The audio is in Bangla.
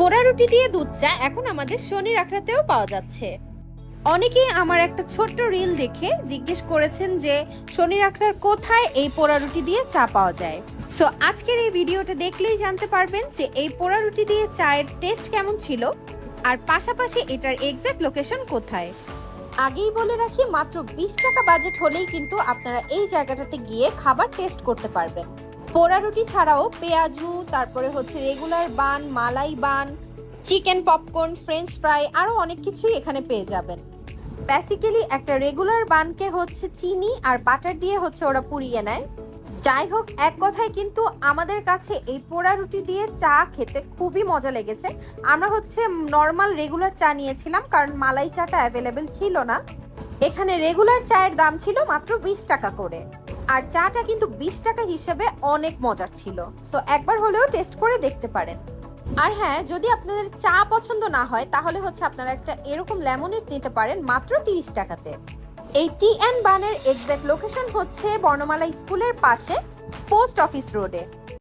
পোড়া রুটি দিয়ে দুধ চা এখন আমাদের শনির আখড়াতেও পাওয়া যাচ্ছে। অনেকেই আমার একটা ছোট্ট রিল দেখে জিজ্ঞেস করেছেন যে, শনির আখড়ার কোথায় এই পোড়া রুটি দিয়ে চা পাওয়া যায়? সো আজকের এই ভিডিওটা দেখলেই জানতে পারবেন যে, এই পোড়া রুটি দিয়ে চায়ের টেস্ট কেমন ছিল? আর পাশাপাশি এটার এক্সাক্ট লোকেশন কোথায়? আগেই বলে রাখি, মাত্র বিশ টাকা বাজেট হলেই কিন্তু আপনারা এই জায়গাটাতে গিয়ে খাবার টেস্ট করতে পারবেন। পোড়া রুটি ছাড়াও পেঁয়াজু, তারপরে হচ্ছে regular bun, malai bun, chicken popcorn, French fry আরও অনেক কিছুই এখানে পেয়ে যাবেন। বেসিক্যালি একটা রেগুলার বানকে হচ্ছে চিনি আর বাটার দিয়ে হচ্ছে ওরা পুড়িয়ে নেয়। যাই হোক, এক কথায় কিন্তু আমাদের কাছে এই পোড়া রুটি দিয়ে চা খেতে খুবই মজা লেগেছে। আমরা হচ্ছে নর্মাল রেগুলার চা নিয়েছিলাম কারণ মালাই চাটা অ্যাভেলেবেল ছিল না। এখানে রেগুলার চায়ের দাম ছিল মাত্র বিশ টাকা করে। আর চাটা কিন্তু বিশ টাকা হিসেবে অনেক মজার ছিল। সো একবার হলেও টেস্ট করে দেখতে পারেন। আর হ্যাঁ যদি আপনাদের চা পছন্দ না হয়, তাহলে হচ্ছে আপনারা একটা এরকম লেমনেট নিতে পারেন মাত্র তিরিশ টাকাতে। এই টি এন বানের এক্সাক্ট লোকেশন হচ্ছে বর্ণমালা স্কুলের পাশে পোস্ট অফিস রোডে